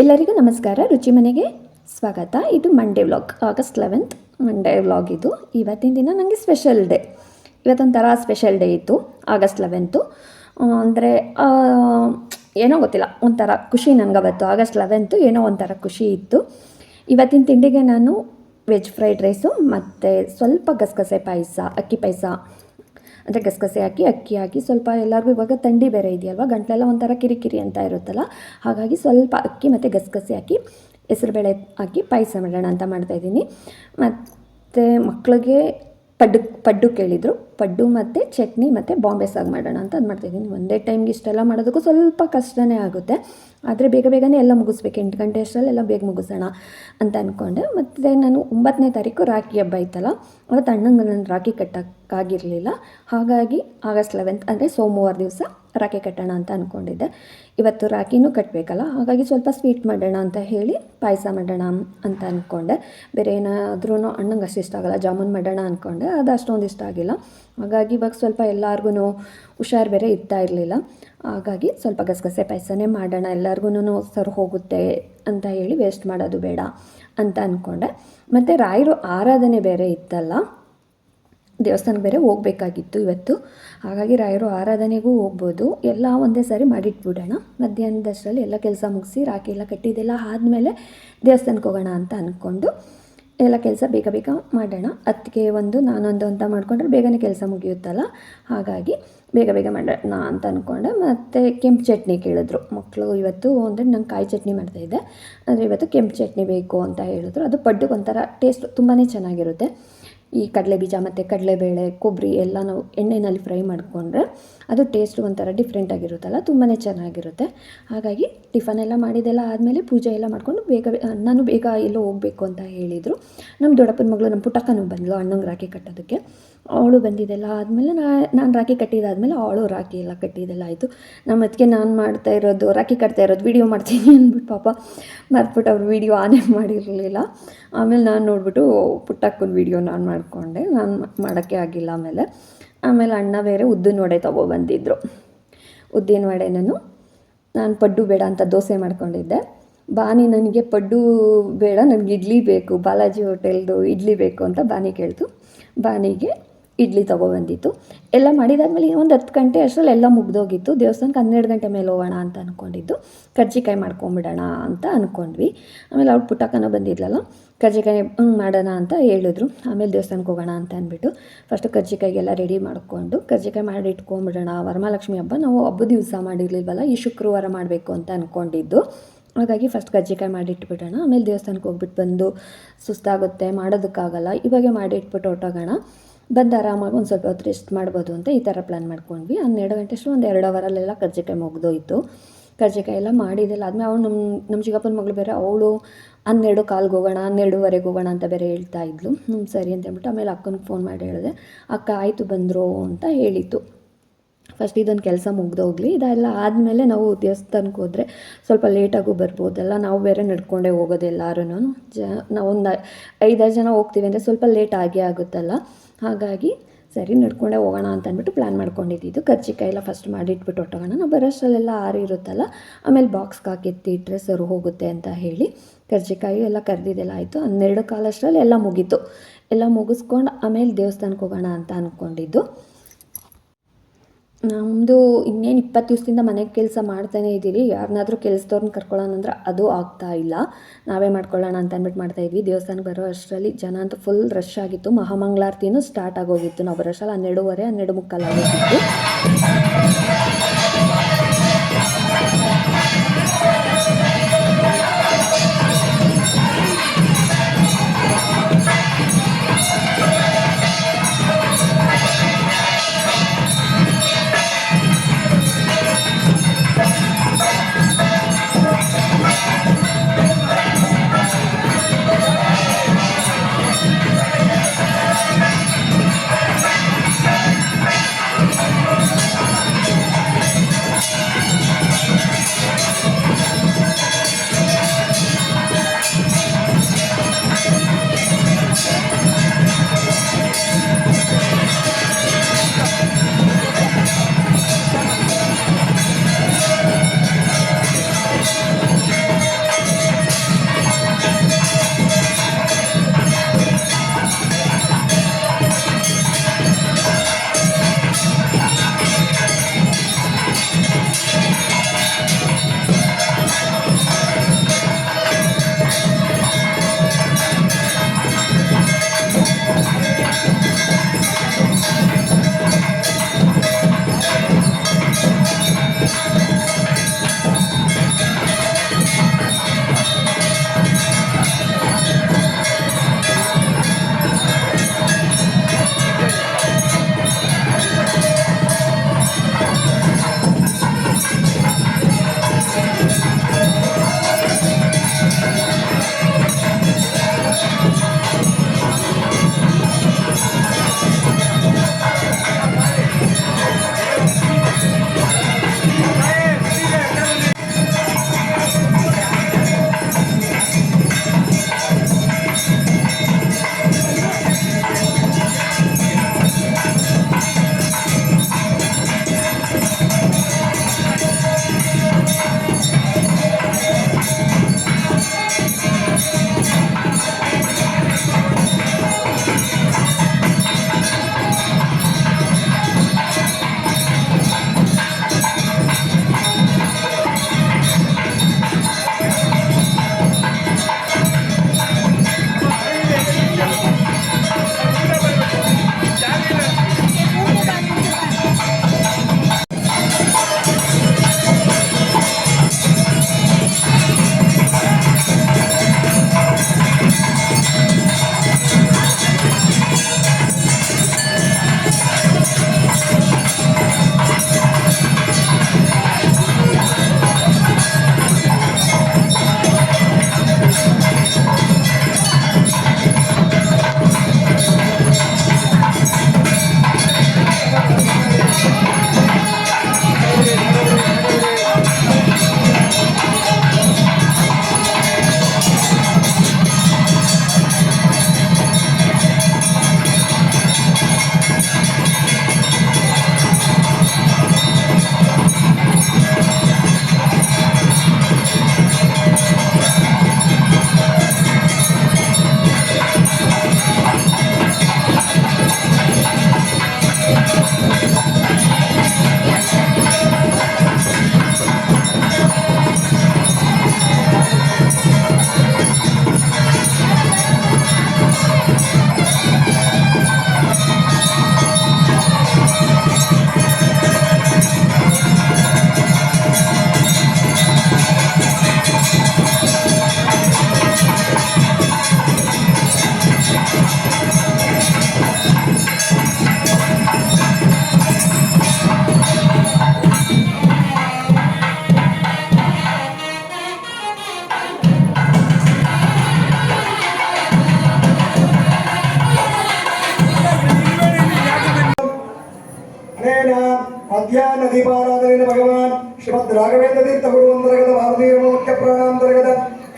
ಎಲ್ಲರಿಗೂ ನಮಸ್ಕಾರ. ರುಚಿ ಮನೆಗೆ ಸ್ವಾಗತ. ಇದು Monday vlog August eleventh Monday vlog ಇದು. ಇವತ್ತಿನ ದಿನ ನನಗೆ ಸ್ಪೆಷಲ್ ಡೇ ಇವತ್ತೊಂಥರ ಸ್ಪೆಷಲ್ ಡೇ ಇತ್ತು ಆಗಸ್ಟ್ ಲೆವೆಂತು ಅಂದರೆ ಏನೋ ಗೊತ್ತಿಲ್ಲ, ಒಂಥರ ಖುಷಿ ನನಗೆ ಅವತ್ತು. ಆಗಸ್ಟ್ ಲೆವೆಂತು ಏನೋ ಒಂಥರ ಖುಷಿ ಇತ್ತು. ಇವತ್ತಿನ ತಿಂಡಿಗೆ ನಾನು ವೆಜ್ ಫ್ರೈಡ್ ರೈಸು ಮತ್ತು ಸ್ವಲ್ಪ ಗಸಗಸೆ ಪಾಯಸ, ಅಕ್ಕಿ ಪಾಯಸ ಅಂದರೆ ಗಸಗಸೆ ಹಾಕಿ, ಅಕ್ಕಿ ಹಾಕಿ ಸ್ವಲ್ಪ ಎಲ್ಲರಿಗೂ ಇವಾಗ ಥಂಡಿ ಬೇರೆ ಇದೆಯಲ್ವ? ಗಂಟಲೆಲ್ಲ ಒಂಥರ ಕಿರಿಕಿರಿ ಅಂತ ಇರುತ್ತಲ್ಲ? ಹಾಗಾಗಿ ಸ್ವಲ್ಪ ಅಕ್ಕಿ ಮತ್ತು ಗಸಗಸೆ ಹಾಕಿ, ಹೆಸರುಬೇಳೆ ಹಾಕಿ ಪಾಯಸ ಮಾಡೋಣ ಅಂತ ಮಾಡ್ತಾಯಿದ್ದೀನಿ ಮತ್ತು ಮಕ್ಕಳಿಗೆ ಪಡ್ಡು ಪಡ್ಡು ಕೇಳಿದರು. ಪಡ್ಡು ಮತ್ತು ಚಟ್ನಿ ಮತ್ತು ಬಾಂಬೆ ಸಾಗು ಮಾಡೋಣ ಅಂತ ಅದು ಮಾಡ್ತಾಯಿದ್ದೀನಿ ಒಂದೇ ಟೈಮ್ಗೆ ಇಷ್ಟೆಲ್ಲ ಮಾಡೋದಕ್ಕೂ ಸ್ವಲ್ಪ ಕಷ್ಟನೇ ಆಗುತ್ತೆ. ಆದರೆ ಬೇಗ ಬೇಗನೆ ಎಲ್ಲ ಮುಗಿಸ್ಬೇಕು. ಎಂಟು ಗಂಟೆ ಅಷ್ಟರಲ್ಲೆಲ್ಲ ಬೇಗ ಮುಗಿಸೋಣ ಅಂತ ಅಂದ್ಕೊಂಡೆ ಮತ್ತು ನಾನು ಒಂಬತ್ತನೇ ತಾರೀಕು ರಾಖಿ ಹಬ್ಬ ಇತ್ತಲ್ಲ, ಅವತ್ತು ಅಣ್ಣಂಗೆ ನಾನು ರಾಖಿ ಕಟ್ಟೋಕ್ಕಾಗಿರಲಿಲ್ಲ. ಹಾಗಾಗಿ ಆಗಸ್ಟ್ ಲೆವೆಂತ್ ಅಂದರೆ ಸೋಮವಾರ ದಿವಸ ರಾಖಿ ಕಟ್ಟೋಣ ಅಂತ ಅಂದ್ಕೊಂಡಿದ್ದೆ ಇವತ್ತು ರಾಖಿನೂ ಕಟ್ಟಬೇಕಲ್ಲ ಹಾಗಾಗಿ ಸ್ವಲ್ಪ ಸ್ವೀಟ್ ಮಾಡೋಣ ಅಂತ ಹೇಳಿ ಪಾಯಸ ಮಾಡೋಣ ಅಂತ ಅಂದ್ಕೊಂಡೆ ಬೇರೆ ಏನಾದ್ರೂ ಅಣ್ಣಂಗೆ ಅಷ್ಟು ಇಷ್ಟ ಆಗಲ್ಲ, ಜಾಮೂನ್ ಮಾಡೋಣ ಅಂದ್ಕೊಂಡೆ ಅದು ಅಷ್ಟೊಂದು ಇಷ್ಟ ಆಗಿಲ್ಲ. ಹಾಗಾಗಿ ಇವಾಗ ಸ್ವಲ್ಪ ಎಲ್ಲರಿಗೂ ಹುಷಾರು ಬೇರೆ ಇರ್ತಾ ಇರಲಿಲ್ಲ. ಹಾಗಾಗಿ ಸ್ವಲ್ಪ ಗಸಗಸೆ ಪಾಯಸನೇ ಮಾಡೋಣ ಎಲ್ಲರಿಗೂ ಸರ್ ಹೋಗುತ್ತೆ ಅಂತ ಹೇಳಿ ವೇಸ್ಟ್ ಮಾಡೋದು ಬೇಡ ಅಂತ ಅಂದ್ಕೊಂಡೆ ಮತ್ತು ರಾಯರು ಆರಾಧನೆ ಬೇರೆ ಇತ್ತಲ್ಲ ದೇವಸ್ಥಾನಕ್ಕೆ ಬೇರೆ ಹೋಗಬೇಕಾಗಿತ್ತು ಇವತ್ತು. ಹಾಗಾಗಿ ರಾಯರು ಆರಾಧನೆಗೂ ಹೋಗ್ಬೋದು. ಎಲ್ಲ ಒಂದೇ ಸಾರಿ ಮಾಡಿಟ್ಬಿಡೋಣ. ಮಧ್ಯಾಹ್ನದಷ್ಟರಲ್ಲಿ ಎಲ್ಲ ಕೆಲಸ ಮುಗಿಸಿ ರಾಖಿ ಎಲ್ಲ ಕಟ್ಟಿದ್ದೆಲ್ಲ ಆದಮೇಲೆ ದೇವಸ್ಥಾನಕ್ಕೆ ಹೋಗೋಣ ಅಂತ ಅಂದ್ಕೊಂಡು ಎಲ್ಲ ಕೆಲಸ ಬೇಗ ಬೇಗ ಮಾಡೋಣ. ಅದಕ್ಕೆ ಒಂದು ನಾನೊಂದು ಅಂತ ಮಾಡಿಕೊಂಡ್ರೆ ಬೇಗನೆ ಕೆಲಸ ಮುಗಿಯುತ್ತಲ್ಲ? ಹಾಗಾಗಿ ಬೇಗ ಬೇಗ ಮಾಡೋಣ ಅಂತ ಅಂದ್ಕೊಂಡೆ ಮತ್ತು ಕೆಂಪು ಚಟ್ನಿ ಕೇಳಿದ್ರು. ಮಕ್ಕಳು ಇವತ್ತು ಅಂದರೆ ನಂಗೆ ಕಾಯಿ ಚಟ್ನಿ ಮಾಡ್ತಾಯಿದ್ದೆ ಅಂದರೆ ಇವತ್ತು ಕೆಂಪು ಚಟ್ನಿ ಬೇಕು ಅಂತ ಹೇಳಿದ್ರು. ಅದು ಪಡ್ಡುಗೆ ಒಂಥರ ಟೇಸ್ಟ್ ತುಂಬಾ ಚೆನ್ನಾಗಿರುತ್ತೆ. ಈ ಕಡಲೆ ಬೀಜ ಮತ್ತು ಕಡಲೆಬೇಳೆ, ಕೊಬ್ಬರಿ ಎಲ್ಲ ನಾವು ಎಣ್ಣೆಯಲ್ಲಿ ಫ್ರೈ ಮಾಡಿಕೊಂಡ್ರೆ ಅದು ಟೇಸ್ಟ್ ಒಂಥರ ಡಿಫ್ರೆಂಟಾಗಿರುತ್ತಲ್ಲ ತುಂಬಾ ಚೆನ್ನಾಗಿರುತ್ತೆ. ಹಾಗಾಗಿ ಟಿಫನ್ ಎಲ್ಲ ಮಾಡಿದೆಲ್ಲ ಆದಮೇಲೆ ಪೂಜೆ ಎಲ್ಲ ಮಾಡಿಕೊಂಡು ಬೇಗ ನಾನು ಬೇಗ ಎಲ್ಲೋ ಹೋಗಬೇಕು ಅಂತ ಹೇಳಿದರು. ನಮ್ಮ ದೊಡ್ಡಪ್ಪನ ಮಗಳು ನಮ್ಮ ಪುಟ್ಟಕ್ಕನೂ ಬಂದಳು ಅಣ್ಣಂಗೆ ರಾಖಿ ಕಟ್ಟೋದಕ್ಕೆ. ಅವಳು ಬಂದಿದ್ದೆಲ್ಲ ಆದಮೇಲೆ ನಾನು ರಾಖಿ ಕಟ್ಟಿದಾದಮೇಲೆ ಅವಳು ರಾಖಿ ಎಲ್ಲ ಕಟ್ಟಿದ್ದೆಲ್ಲ ಆಯಿತು. ನಮ್ಮ ಅದಕ್ಕೆ ನಾನು ಮಾಡ್ತಾ ಇರೋದು, ರಾಖಿ ಕಟ್ತಾ ಇರೋದು ವೀಡಿಯೋ ಮಾಡ್ತೀನಿ ಅಂದ್ಬಿಟ್ಟು ಪಾಪ ಮರ್ತ್ಬಿಟ್ಟು ಅವ್ರು ವೀಡಿಯೋ ಆನೇ ಮಾಡಿರಲಿಲ್ಲ. ಆಮೇಲೆ ನಾನು ನೋಡಿಬಿಟ್ಟು ಪುಟ್ಟಕ್ಕನ ವೀಡಿಯೋ ನಾನು ಮಾಡಿಕೊಂಡೆ, ನಾನು ಮಾಡೋಕ್ಕೆ ಆಗಿಲ್ಲ ಆಮೇಲೆ. ಆಮೇಲೆ ಅಣ್ಣ ಬೇರೆ ಉದ್ದಿನ ವಡೆ ತೊಗೊಬಂದಿದ್ರು ಉದ್ದಿನ ವಡೆನೂ ನಾನು ಪಡ್ಡು ಬೇಡ ಅಂತ ದೋಸೆ ಮಾಡ್ಕೊಂಡಿದ್ದೆ. ಬಾನಿ ನನಗೆ ಪಡ್ಡು ಬೇಡ, ನನಗೆ ಇಡ್ಲಿ ಬೇಕು, ಬಾಲಾಜಿ ಹೋಟೆಲ್ದು ಇಡ್ಲಿ ಬೇಕು ಅಂತ ಬಾನಿ ಕೇಳ್ತು. ಬಾನಿಗೆ ಇಡ್ಲಿ ತೊಗೊಬಂದಿತ್ತು. ಎಲ್ಲ ಮಾಡಿದಾದ್ಮೇಲೆ ಒಂದು ಹತ್ತು ಗಂಟೆ ಅಷ್ಟರಲ್ಲಿ ಎಲ್ಲ ಮುಗ್ದೋಗಿತ್ತು. ದೇವಸ್ಥಾನಕ್ಕೆ ಹನ್ನೆರಡು ಗಂಟೆ ಮೇಲೆ ಹೋಗೋಣ ಅಂತ ಅಂದ್ಕೊಂಡಿದ್ದು ಕರ್ಜಿಕಾಯಿ ಮಾಡ್ಕೊಂಬಿಡೋಣ ಅಂತ ಅಂದ್ಕೊಂಡ್ವಿ ಆಮೇಲೆ ಅವ್ಳು ಪುಟ್ಟಕ್ಕನ ಬಂದಿದ್ಲಲ್ಲ, ಕರ್ಜಿಕಾಯಿ ಮಾಡೋಣ ಅಂತ ಹೇಳಿದ್ರು. ಆಮೇಲೆ ದೇವಸ್ಥಾನಕ್ಕೆ ಹೋಗೋಣ ಅಂತ ಅಂದ್ಬಿಟ್ಟು ಫಸ್ಟು ಕರ್ಜಿಕಾಯಿಗೆಲ್ಲ ರೆಡಿ ಮಾಡಿಕೊಂಡು, ಕರ್ಜಿಕಾಯಿ ಮಾಡಿ ಇಟ್ಕೊಂಬಿಡೋಣ, ವರಮಹಾಲಕ್ಷ್ಮಿ ಹಬ್ಬ ನಾವು ಹಬ್ಬದ ದಿವಸ ಮಾಡಿರಲಿಲ್ವಲ್ಲ, ಈ ಶುಕ್ರವಾರ ಮಾಡಬೇಕು ಅಂತ ಅಂದ್ಕೊಂಡಿದ್ದು ಹಾಗಾಗಿ ಫಸ್ಟ್ ಕಜ್ಜಿಕಾಯಿ ಮಾಡಿಟ್ಬಿಡೋಣ ಆಮೇಲೆ ದೇವಸ್ಥಾನಕ್ಕೆ ಹೋಗ್ಬಿಟ್ಟು ಬಂದು ಸುಸ್ತಾಗುತ್ತೆ, ಮಾಡೋದಕ್ಕಾಗಲ್ಲ, ಇವಾಗೆ ಮಾಡಿ ಇಟ್ಬಿಟ್ಟು ಹೊಟ್ಟೋಗೋಣ ಬಂದು ಆರಾಮಾಗಿ ಒಂದು ಸ್ವಲ್ಪ ಹೊತ್ತು ರೆಸ್ಟ್ ಮಾಡ್ಬೋದು ಅಂತ ಈ ಥರ ಪ್ಲ್ಯಾನ್ ಮಾಡ್ಕೊಂಡ್ವಿ. ಹನ್ನೆರಡು ಗಂಟೆ ಅಷ್ಟು ಒಂದು ಎರಡು ಅವರಲ್ಲೆಲ್ಲ ಕರ್ಜಿಕಾಯಿ ಮುಗ್ದೋಯ್ತು ಕರ್ಜಿಕಾಯಿ ಎಲ್ಲ ಮಾಡಿದ್ದೆಲ್ಲ. ಆದಮೇಲೆ ಅವಳು ನಮ್ಮ ನಮ್ಮ ಚಿಕ್ಕಪ್ಪನ ಮಗಳು ಬೇರೆ, ಅವಳು ಹನ್ನೆರಡು ಕಾಲ್ಗೆ ಹೋಗೋಣ, ಹನ್ನೆರಡುವರೆಗೆ ಹೋಗೋಣ ಅಂತ ಬೇರೆ ಹೇಳ್ತಾ ಇದ್ಲು. ಹ್ಞೂ ಸರಿ ಅಂತ ಹೇಳ್ಬಿಟ್ಟು ಆಮೇಲೆ ಅಕ್ಕನಿಗೆ ಫೋನ್ ಮಾಡಿ ಹೇಳಿದೆ. ಅಕ್ಕ, ಆಯಿತು, ಬಂದರು ಅಂತ ಹೇಳಿತ್ತು ಫಸ್ಟ್ ಇದೊಂದು ಕೆಲಸ ಮುಗ್ದೋಗ್ಲಿ ಇದೆಲ್ಲ ಆದಮೇಲೆ ನಾವು ದೇವಸ್ಥಾನಕ್ಕೆ ಹೋದರೆ ಸ್ವಲ್ಪ ಲೇಟಾಗೂ ಬರ್ಬೋದಲ್ಲ. ನಾವು ಬೇರೆ ನಡ್ಕೊಂಡೇ ಹೋಗೋದು ಎಲ್ಲರೂ ಜ ನಾವೊಂದು ಐದಾರು ಜನ ಹೋಗ್ತೀವಿ ಅಂದರೆ ಸ್ವಲ್ಪ ಲೇಟ್ ಆಗೇ ಆಗುತ್ತಲ್ಲ. ಹಾಗಾಗಿ ಸರಿ ನಡ್ಕೊಂಡೇ ಹೋಗೋಣ ಅಂತ ಅಂದ್ಬಿಟ್ಟು ಪ್ಲ್ಯಾನ್ ಮಾಡ್ಕೊಂಡಿದ್ದು ಕರ್ಜಿಕಾಯಿ ಎಲ್ಲ ಫಸ್ಟ್ ಮಾಡಿಟ್ಬಿಟ್ಟು ಹೊಟ್ಟೋಗೋಣ. ನಾವು ಬರೋಷ್ಟರಲ್ಲೆಲ್ಲ ಆರಿರುತ್ತಲ್ಲ ಆಮೇಲೆ ಬಾಕ್ಸ್ಗೆ ಹಾಕಿ ಎತ್ತಿಟ್ರೆ ಸರು ಹೋಗುತ್ತೆ ಅಂತ ಹೇಳಿ ಕರ್ಜಿಕಾಯಿ ಎಲ್ಲ ಕರೆದಿದ್ದೆಲ್ಲ ಆಯಿತು. ಹನ್ನೆರಡು ಕಾಲಷ್ಟರಲ್ಲಿ ಎಲ್ಲ ಮುಗೀತು. ಎಲ್ಲ ಮುಗಿಸ್ಕೊಂಡು ಆಮೇಲೆ ದೇವಸ್ಥಾನಕ್ಕೆ ಹೋಗೋಣ ಅಂತ ಅಂದ್ಕೊಂಡಿದ್ದು ನಮ್ಮದು ಇನ್ನೇನು ಇಪ್ಪತ್ತು ದಿವಸದಿಂದ ಮನೆ ಕೆಲಸ ಮಾಡ್ತಾನೇ ಇದ್ದೀರಿ ಯಾರನ್ನಾದ್ರೂ ಕೆಲಸದವ್ರನ್ನ ಕರ್ಕೊಳ್ಳೋಣ ಅಂದ್ರೆ ಅದು ಆಗ್ತಾ ಇಲ್ಲ. ನಾವೇ ಮಾಡ್ಕೊಳ್ಳೋಣ ಅಂತ ಅಂದ್ಬಿಟ್ಟು ಮಾಡ್ತಾಯಿದ್ವಿ ದೇವಸ್ಥಾನಕ್ಕೆ ಬರೋ ಅಷ್ಟರಲ್ಲಿ ಜನ ಅಂತೂ ಫುಲ್ ರಶ್ ಆಗಿತ್ತು. ಮಹಾಮಂಗಳಾರತಿನೂ ಸ್ಟಾರ್ಟ್ ಆಗೋಗಿತ್ತು. ನಾವು ಬರೋಷ್ಟರಲ್ಲಿ ಹನ್ನೆರಡುವರೆ, ಹನ್ನೆರಡು ಮುಕ್ಕಾಲು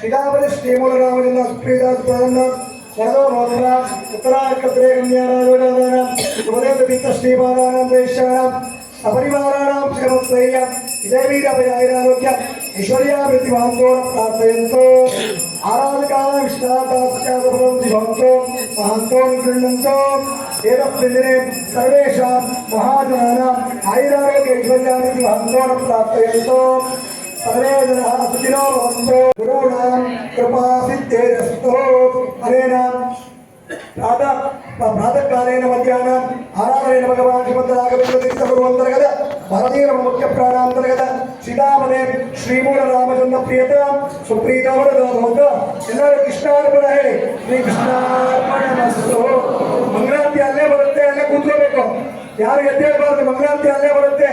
सीतापति श्रीमूल रामचंद्र सुप्रीदास प्रधान वरदो रोधना उत्तरा कत्रे कन्याराजोदानां सुभदेवपित्त श्रीपादानां देशानां सपरिवाराणां श्रीमत्सैय विजयवीरभयारोग्य ऐश्वर्यावृत्तिभान्तो प्रार्थयन्तो आराधकानां विष्णादास्यासफलं दिभवन्तो महान्तो निगृह्णन्तो एतस्मिन्दिने सर्वेषां महाजनानाम् आयुरारोग्य ऐश्वर्यावृत्तिभान्तो प्रार्थयन्तो ಅನೇನ ಪ್ರಾತಃ ಪ್ರಾತಃ ಕಾಲೇನ ಮಧ್ಯಾಹ್ನ, ಆರಾಧನೆಯ ಭಗವಾನ್ ಶ್ರೀಮಂತ ರಾಘವೇಂದ್ರ ತೀರ್ಥ ಗುರುವಂತರ್ಗತ ಭಾರತೀಯ ಮುಖ್ಯ ಪ್ರಾಣಾಂತರ್ಗತ ಸೀತಾಮನೆ ಶ್ರೀಮೂಲ ರಾಮಚಂದ್ರ ಪ್ರಿಯತ, ಸುಪ್ರೀತ ವರದ ಎಲ್ಲರೂ ಕೃಷ್ಣಾರ್ಪಣ ಹೇಳಿ. ಶ್ರೀ ಕೃಷ್ಣಾರ್ಪಣ ಮಸ್ತು. ಮಂಗಳಾರತಿ ಅಲ್ಲೇ ಬರುತ್ತೆ, ಅಲ್ಲೇ ಕೂತ್ಕೋಬೇಕು. ಯಾರು ಎದ್ದೇಳಬಾರ್ದು ಮಂಗಳಾರತಿ ಅಲ್ಲೇ ಬರುತ್ತೆ.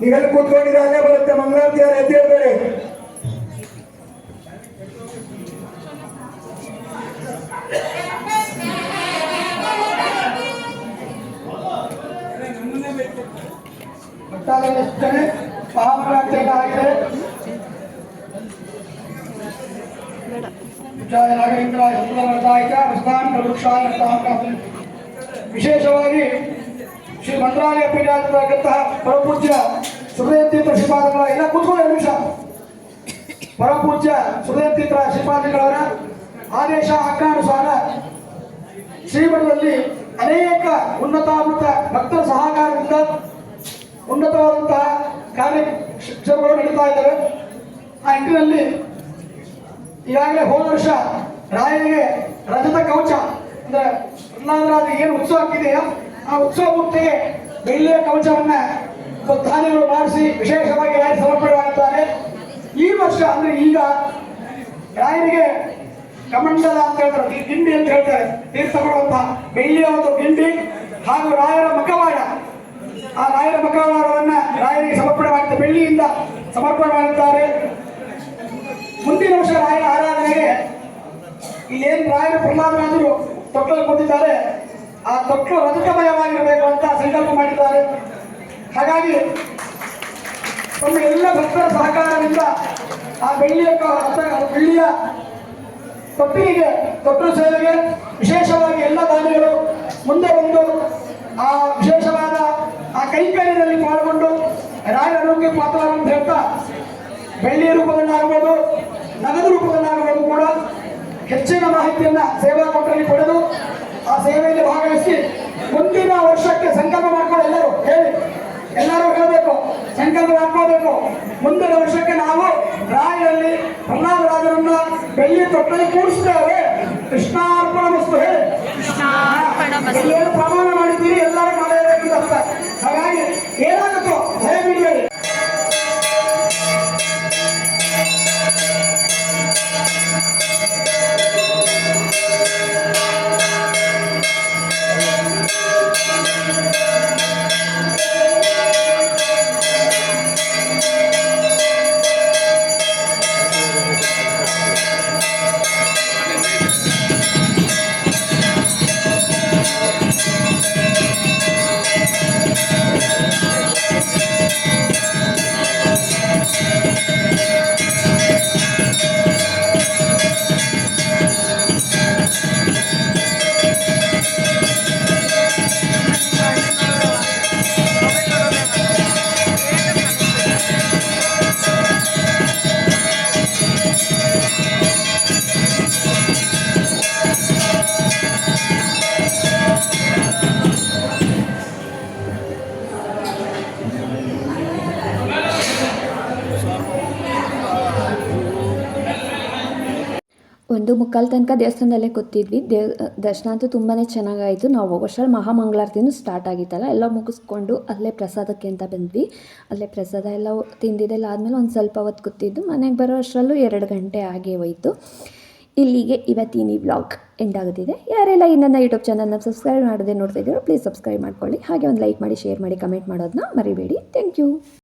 ನೀವೆಲ್ಲಿ ಕೂತ್ಕೊಂಡಿದ್ರೆ ಅಲ್ಲೇ ಬರುತ್ತೆ. ಮಂಗಳಾರತಿ ಯಾರು ಒಟ್ಟಾರೆ ವಸ್ತಾನ್ ಪ್ರವೃಕ್ಷಾಯ ವೃತ್ತಾಂತ. ವಿಶೇಷವಾಗಿ ಶ್ರೀ ಮಂತ್ರಾಲಯ ಪೀಠಾಧಿಪತಿಯಾದಂತಹ ಪರಪೂಜ್ಯ ಸುಧಯತೀರ್ಥ ಶ್ರೀಪಾದಗಳ ಎಲ್ಲ ಕೂತ್ಕೊಳ್ಳಿ ನಿಮಿಷ. ಪರಪೂಜ್ಯ ಸುಧಯತೀರ್ಥ ಶ್ರೀಪಾದಗಳವರ ಆದೇಶ ಆಜ್ಞಾನುಸಾರ ಶ್ರೀಮಠದಲ್ಲಿ ಅನೇಕ ಉನ್ನತಾಮೃತ ಭಕ್ತರ ಸಹಕಾರದಿಂದ ಉನ್ನತವಾದಂತಹ ಕಾರ್ಯಕ್ರಮಗಳು ನಡೀತಾ ಇದ್ದಾವೆ. ಆ ನಿಟ್ಟಿನಲ್ಲಿ ಈಗಾಗಲೇ ಹೋದ ವರ್ಷ ರಾಯನಿಗೆ ರಜತ ಕವಚ, ಅಂದ್ರೆ ಪ್ರಹ್ಲಾದರಾಜ ಏನು ಉತ್ಸವ ಆಗಿದೆಯೋ ಆ ಉತ್ಸವ ಮೂರ್ತಿಗೆ ಬೆಳ್ಳಿಯ ಕವಚವನ್ನ ಧಾನ್ಯಗಳು ಮಾಡಿಸಿ ವಿಶೇಷವಾಗಿ ರಾಯ ಸಮರ್ಪಣೆ ಮಾಡುತ್ತಾರೆ ಈ ವರ್ಷ ಅಂದ್ರೆ ಈಗ ರಾಯನಿಗೆ ಕಮಂಡಲ ಅಂತ ಹೇಳ್ತಾರೆ ಗಿಂಡಿ ಅಂತ ಹೇಳ್ತಾರೆ ತೀರ್ಥ ಕೊಡುವಂತಹ ಬೆಳ್ಳಿಯ ಒಂದು ಗಿಂಡಿ ಹಾಗೂ ರಾಯರ ಮಕವಾಡ. ಆ ರಾಯರ ಮಕವಾಡವನ್ನ ರಾಯರಿಗೆ ಸಮರ್ಪಣೆ ಮಾಡುತ್ತೆ ಬೆಳ್ಳಿಯಿಂದ ಸಮರ್ಪಣೆ ಮಾಡುತ್ತಾರೆ ಮುಂದಿನ ವರ್ಷ ರಾಯರ ಆರಾಧನೆಗೆ ಇಲ್ಲೇನು ರಾಯರ ಪ್ರಹ್ಲಾದರಾಜರು ತೊಟ್ಟಲು ಕೂತಿದ್ದಾರೆ. ಆ ತೊಟ್ಟು ರಜತಮಯವಾಗಿರಬೇಕು ಅಂತ ಸಂಕಲ್ಪ ಮಾಡಿದ್ದಾರೆ. ಹಾಗಾಗಿ ತಮ್ಮ ಎಲ್ಲ ಭಕ್ತರ ಸಹಕಾರದಿಂದ ಆ ಬೆಳ್ಳಿಯ ಬೆಳ್ಳಿಯ ತೊಟ್ಟಿಗೆ ತೊಟ್ಟು ಸೇವೆಗೆ ವಿಶೇಷವಾಗಿ ಎಲ್ಲ ದಾನಿಗಳು ಮುಂದೆ ಬಂದು ಆ ವಿಶೇಷವಾದ ಆ ಕೈಕರ್ಯದಲ್ಲಿ ಪಾಲ್ಗೊಂಡು ರಾಯ ಆರೋಗ್ಯ ಪಾತ್ರವನ್ನು ಹೇಳ್ತಾ ಬೆಳ್ಳಿಯ ರೂಪದಲ್ಲಾಗಬಹುದು ನಗದು ರೂಪದಲ್ಲಾಗಬಹುದು ಕೂಡ ಹೆಚ್ಚಿನ ಮಾಹಿತಿಯನ್ನ ಸೇವಾ ಕೊಟ್ಟರಲ್ಲಿ ಪಡೆದು ಆ ಸೇವೆಯಲ್ಲಿ ಭಾಗವಹಿಸಿ ಮುಂದಿನ ವರ್ಷಕ್ಕೆ ಸಂಕಲ್ಪ ಮಾಡ್ಕೊಂಡು ಎಲ್ಲರೂ ಹೇಳಿ. ಎಲ್ಲರೂ ಹೇಳಬೇಕು ಸಂಕಲ್ಪ ಮಾಡ್ಕೋಬೇಕು ಮುಂದಿನ ವರ್ಷಕ್ಕೆ ನಾವು ರಾಯಲ್ಲಿ ಪ್ರಹ್ಲಾದರಾಜರನ್ನ ಬೆಳ್ಳಿ ತೊಟ್ಟಲ್ಲಿ ಕೂಡಿಸ್ತೇವೆ ಕೃಷ್ಣಾರ್ಪಣ ವಸ್ತು ಹೇಳಿ. ಪ್ರಮಾಣ ಮಾಡಿದ್ದೀರಿ ಎಲ್ಲರೂ ಮಾಡಬೇಕು ಅಂತ. ಹಾಗಾಗಿ ಏನಾಗುತ್ತೋ ಭಯ ಒಂದು ಮುಕ್ಕಾಲು ತನಕ ದೇವಸ್ಥಾನದಲ್ಲೇ ಕೂತಿದ್ವಿ. ದೇವ್ ದರ್ಶನ ಅಂತೂ ತುಂಬಾ ಚೆನ್ನಾಗಾಯಿತು. ನಾವು ಹೋಗೋಷ್ಟ್ರಲ್ಲಿ ಮಹಾಮಂಗಳಾರತಿನೂ ಸ್ಟಾರ್ಟ್ ಆಗಿತ್ತಲ್ಲ, ಎಲ್ಲ ಮುಗಿಸ್ಕೊಂಡು ಅಲ್ಲೇ ಪ್ರಸಾದಕ್ಕೆ ಅಂತ ಬಂದ್ವಿ. ಅಲ್ಲೇ ಪ್ರಸಾದ ಎಲ್ಲ ತಿಂದಿದ್ದೆಲ್ಲ ಆದಮೇಲೆ ಒಂದು ಸ್ವಲ್ಪ ಹೊತ್ತು ಕೂತಿದ್ದು. ಮನೆಗೆ ಬರೋ ಅಷ್ಟರಲ್ಲೂ ಎರಡು ಗಂಟೆ ಆಗೇ ಹೋಯಿತು. ಇಲ್ಲಿಗೆ ಇವತ್ತಿನ ಈ ವ್ಲಾಗ್ ಎಂಡ್ ಆಗುತ್ತಿದೆ. ಯಾರೆಲ್ಲ ಇನ್ನೊಂದು ಯೂಟ್ಯೂಬ್ ಚಾನಲ್ನ ಸಬ್ಸ್ಕ್ರೈಬ್ ಮಾಡದೆ ನೋಡ್ತಾ ಇದ್ದೀರೋ ಪ್ಲೀಸ್ ಸಬ್ಸ್ಕ್ರೈಬ್ ಮಾಡ್ಕೊಳ್ಳಿ. ಹಾಗೆ ಒಂದು ಲೈಕ್ ಮಾಡಿ ಶೇರ್ ಮಾಡಿ ಕಮೆಂಟ್ ಮಾಡೋದನ್ನ ಮರಿಬೇಡಿ. Thank you